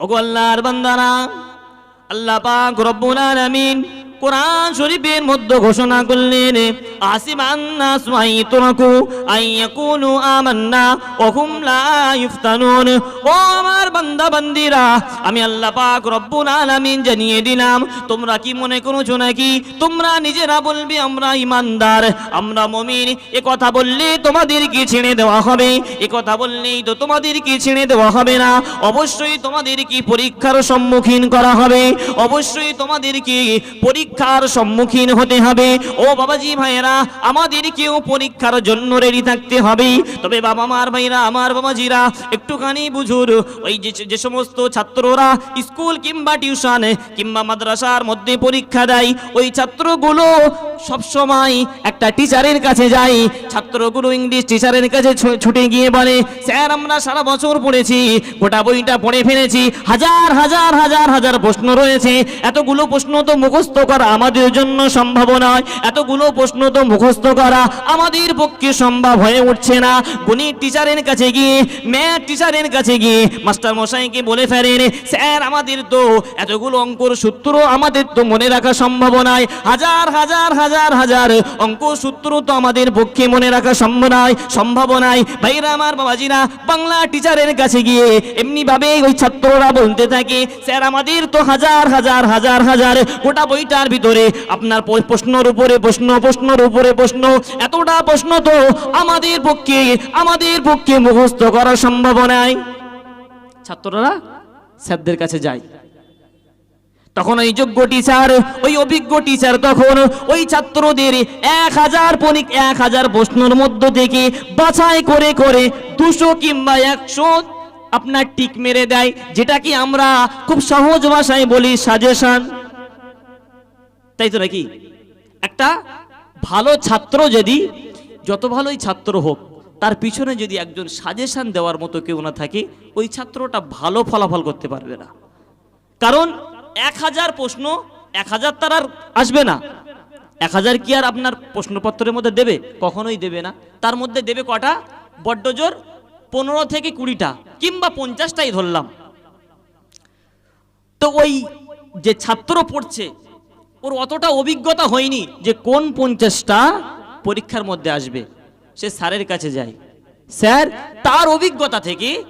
ওগো আল্লাহর বান্দারা আল্লাহ পাক রব্বুল আলামিন কোরআন শরীফের মধ্যে ঘোষণা করলেন আসিমান নাস মাইতরাকু আইয়াকুলু আমান্না ওয়া হুম লা ও আমার বান্দা বান্দিরা আমি আল্লাহ পাক রব্বুল আলামিন জানিয়ে দিলাম, তোমরা কি মনে করছ নাকি? তোমরা নিজেরা বলবে, আমরা ইমানদার আমরা মুমিন। এ কথা বললে তোমাদের কি ছেড়ে দেওয়া হবে? এ কথা বললেই তো তোমাদের কি ছেড়ে দেওয়া হবে না? অবশ্যই তোমাদের কি পরীক্ষার সম্মুখীন করা হবে? অবশ্যই তোমাদের কি পরীক্ষার সম্মুখীন হতে হবে। ও বাবাজি ভাইয়েরা আমাদেরকেও পরীক্ষার জন্য রেডি থাকতে হবে। তবে বাবা মার ভাইরা, আমার বাবাজিরা, একটুখানি বুঝুর। ওই যে যে সমস্ত ছাত্ররা স্কুল কিংবা টিউশন কিংবা মাদ্রাসার মধ্যে পরীক্ষা দেয়, ওই ছাত্রগুলো সব সময় একটা টিচারের কাছে যায় ছাত্রগুলো ইংলিশ টিচারের কাছে ছুটে গিয়ে বলে, স্যার, আমরা সারা বছর পড়েছি, গোটা বইটা পড়ে ফেলেছি। হাজার হাজার হাজার হাজার প্রশ্ন রয়েছে। এতগুলো প্রশ্ন তো মুখস্থ করা আমাদের জন্য সম্ভব নয়। এতগুলো প্রশ্ন তো মুখস্থ করা আমাদের পক্ষে সম্ভব হয়ে উঠছে না। গণিত টিচারের কাছে গিয়ে, ম্যাথ টিচারের কাছে গিয়ে মাস্টার মশাইকে বলে ফেলেন, স্যার, আমাদের তো এতগুলো অঙ্কর সূত্র আমাদের তো মনে রাখা সম্ভব নয়। হাজার হাজার হাজার হাজার হাজার অঙ্ক সূত্র তো আমাদের পক্ষে মনে রাখা সম্ভব নয় সম্ভব নয়। ভাইরা আমার বাবাজিরা, বাংলা টিচারের কাছে গিয়ে এমনি ভাবে ওই ছাত্ররা বলতে থাকে, স্যার, আমাদের তো হাজার হাজার হাজার হাজার গোটা বইটার ভিতরে আপনার প্রশ্নর উপরে প্রশ্ন, প্রশ্নর উপরে প্রশ্ন, এতটা প্রশ্ন তো আমাদের পক্ষে আমাদের পক্ষে মুখস্থ করা সম্ভব নয়। ছাত্ররা স্যারদের কাছে যায়। তখন ওই যোগ্য টিচার ওই অভিজ্ঞ টিচার তখন ওই ছাত্রদের এক হাজার পনিক, এক হাজার প্রশ্নের মধ্য থেকে বাছাই করে করে দুশো কিংবা একশো আপনার টিক মেরে দেয়, যেটা কি আমরা খুব সহজ ভাষায় বলি সাজেশন তাই তো নাকি? একটা ভালো ছাত্র যদি, যত ভালোই ছাত্র হোক, তার পিছনে যদি একজন সাজেশন দেওয়ার মতো কেউ না থাকে, ওই ছাত্রটা ভালো ফলাফল করতে পারবে না। কারণ এক হাজার প্রশ্ন, এক হাজার তার আর আসবে না। এক হাজার কি আর আপনার প্রশ্নপত্রের মধ্যে দেবে? কখনোই দেবে না। তার মধ্যে দেবে কটা? বড্ড জোর, পনেরো থেকে কুড়িটা, কিংবা পঞ্চাশটাই ধরলাম। তো ওই যে ছাত্র পড়ছে, ওর অতটা অভিজ্ঞতা হয়নি যে কোন পঞ্চাশটা পরীক্ষার মধ্যে আসবে। সে স্যারের কাছে যায়। স্যার, তার অভিজ্ঞতা থেকে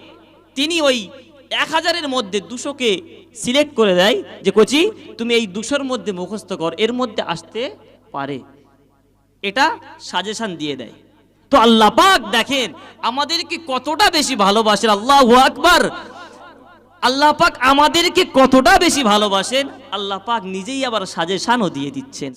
তিনি ওই এক হাজারের মধ্যে দুশোকে সিলেক্ট করে দেয় যে, কোচি, তুমি এই দুশোর মধ্যে মুখস্থ কর, এর মধ্যে আসতে পারে। এটা সাজেশন দিয়ে দেয়। তো আল্লাহ পাক দেখেন, আমাদেরকে কতটা বেশি ভালোবাসেন, আল্লাহ আকবার। আল্লাহ পাক আমাদেরকে কতটা বেশি ভালোবাসেন, আল্লাহ পাক নিজেই আবার সাজেশনও দিয়ে দিচ্ছেন।